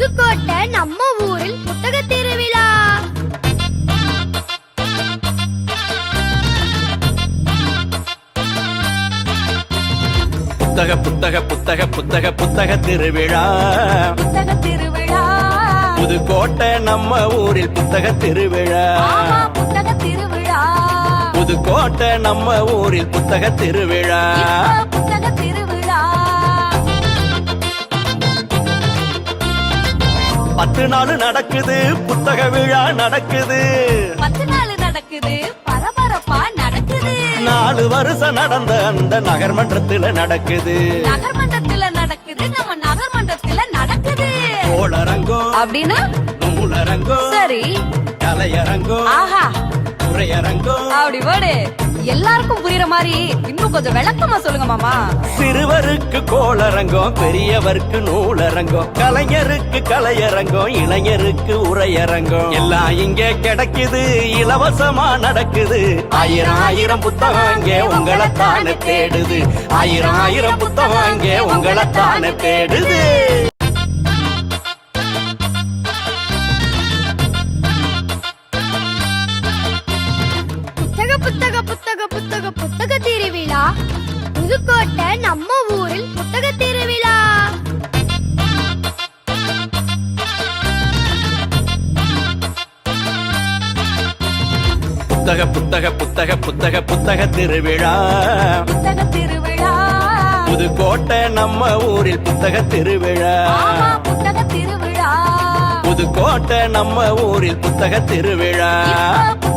புதுக்கோட்டை நம்ம ஊரில் புத்தக திருவிழா. புத்தக புத்தக புத்தக புத்தக புத்தக திருவிழா. புத்தக திருவிழா. புதுக்கோட்டை நம்ம ஊரில் புத்தக திருவிழா. புத்தக திருவிழா. புதுக்கோட்டை நம்ம ஊரில் புத்தக திருவிழா. புத்தக திருவிழா. பத்து நாள் நடக்குது புத்தக விழா நடக்குது. பத்து நாள் நடக்குது பரபரப்பா நடக்குது. நாலு வருஷம் நடந்த அந்த நகர்மன்றத்துல நடக்குது. நகர்மன்றத்துல நடக்குது நம்ம நகர்மன்றத்துல நடக்குது. கோளரங்கம் அப்படின்னா? நூலரங்கம் சரி. கலையரங்கம் ஆஹா. உரையரங்கம் அப்படி போடு. எல்லாருக்கும் புரியுற மாதிரி இன்னும் கொஞ்சம் விளக்கமா சொல்லுங்க மாமா. சிறுவருக்கு கோளரங்கம் பெரியவருக்கு நூலரங்கம் கலைஞருக்கு கலையரங்கம் இளைஞருக்கு உரையரங்கம். எல்லாம் இங்க கிடைக்குது இலவசமா நடக்குது. ஆயிரம் ஆயிரம் புத்தகம் இங்கே உங்களைத்தானே தேடுது. ஆயிரம் ஆயிரம் புத்தகம் இங்கே உங்களைத்தானே தேடுது. புத்தக புத்தக புத்தக. புத்தக புத்தக திருவிழா. புதுக்கோட்டை நம்ம ஊரில் புத்தக திருவிழா. புத்தக புத்தக புத்தக புத்தக புத்தக திருவிழா. புத்தக திருவிழா. புதுக்கோட்டை நம்ம ஊரில் புத்தக திருவிழா. புத்தக திருவிழா. புதுக்கோட்டை நம்ம ஊரில் புத்தக திருவிழா. இப்ப